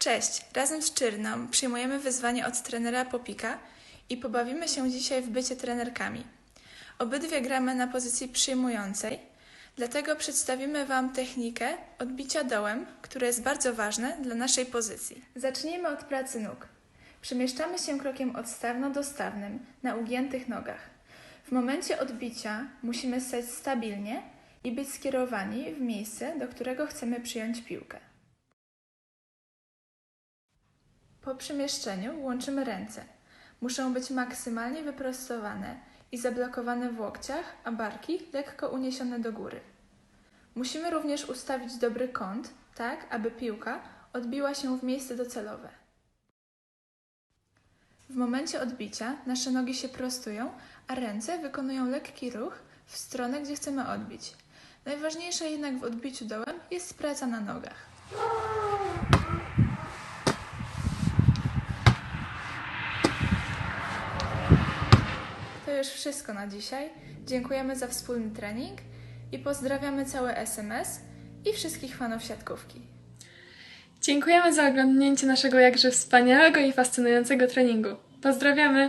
Cześć, razem z Czyrną przyjmujemy wyzwanie od trenera Popika i pobawimy się dzisiaj w bycie trenerkami. Obydwie gramy na pozycji przyjmującej, dlatego przedstawimy Wam technikę odbicia dołem, które jest bardzo ważne dla naszej pozycji. Zacznijmy od pracy nóg. Przemieszczamy się krokiem odstawno-dostawnym na ugiętych nogach. W momencie odbicia musimy stać stabilnie i być skierowani w miejsce, do którego chcemy przyjąć piłkę. Po przemieszczeniu łączymy ręce. Muszą być maksymalnie wyprostowane i zablokowane w łokciach, a barki lekko uniesione do góry. Musimy również ustawić dobry kąt, tak aby piłka odbiła się w miejsce docelowe. W momencie odbicia nasze nogi się prostują, a ręce wykonują lekki ruch w stronę, gdzie chcemy odbić. Najważniejsze jednak w odbiciu dołem jest praca na nogach. To już wszystko na dzisiaj. Dziękujemy za wspólny trening i pozdrawiamy całe SMS i wszystkich fanów siatkówki. Dziękujemy za oglądnięcie naszego jakże wspaniałego i fascynującego treningu. Pozdrawiamy!